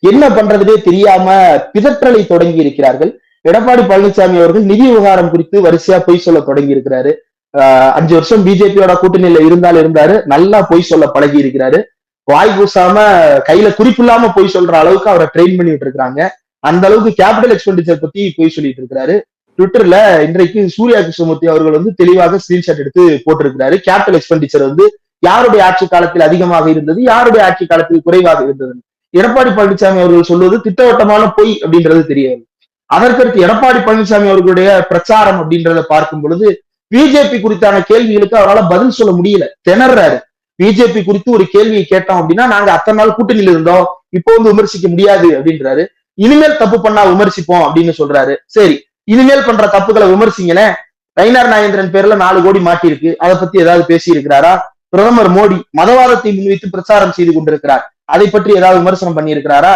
என்ன பண்றதுனே தெரியாம பிதற்றலை தொடங்கி இருக்கிறார்கள். எடப்பாடி பழனிசாமி அவர்கள் நிதி விவகாரம் குறித்து வரிசையா பொய் சொல்ல தொடங்கி இருக்கிறாரு. ஆஹ் அஞ்சு வருஷம் பிஜேபியோட கூட்டணியில இருந்தால் இருந்தாரு. நல்லா பொய் சொல்ல பழகி இருக்கிறாரு. வாய் பூசாம கையில குறிப்பு இல்லாம பொய் சொல்ற அளவுக்கு அவரை ட்ரெயின் பண்ணிட்டு இருக்காங்க அந்த அளவுக்கு கேபிட்டல் எக்ஸ்பெண்டிச்சர் பத்தி பொய் சொல்லிட்டு இருக்கிறாரு. ட்விட்டர்ல இன்றைக்கு சூர்யா கிருஷ்ணமூர்த்தி அவர்கள் வந்து தெளிவாக ஸ்கிரீன்ஷாட் எடுத்து போட்டிருக்கிறாரு. கேபிட்டல் எக்ஸ்பெண்டிச்சர் வந்து யாருடைய ஆட்சி காலத்தில் அதிகமாக இருந்தது யாருடைய ஆட்சி காலத்தில் குறைவாக இருந்தது? எடப்பாடி பழனிசாமி அவர்கள் சொல்வது திட்டவட்டமான பொய் அப்படின்றது தெரியாது. அதற்கடுத்து எடப்பாடி பழனிசாமி அவர்களுடைய பிரச்சாரம் அப்படின்றத பார்க்கும் பொழுது பிஜேபி குறித்தான கேள்விகளுக்கு அவரால் பதில் சொல்ல முடியல. திணறாரு. பிஜேபி குறித்து ஒரு கேள்வியை கேட்டோம் அப்படின்னா நாங்க அத்தனை நாள் கூட்டணியில் இருந்தோம். இப்போ வந்து விமர்சிக்க முடியாது அப்படின்றாரு. இனிமேல் தப்பு பண்ணா விமர்சிப்போம் அப்படின்னு சொல்றாரு. சரி இனிமேல் பண்ற தப்புகளை விமர்சிங்களேன். ரைனார் நாகேந்திரன் பேர்ல நாலு கோடி மாட்டிருக்கு அதை பத்தி ஏதாவது பேசி இருக்கிறாரா பிரதமர் மோடி மதவாதத்தை முன்வைத்து பிரச்சாரம் செய்து கொண்டிருக்கிறார். அதை பற்றி ஏதாவது விமர்சனம் பண்ணியிருக்கிறாரா?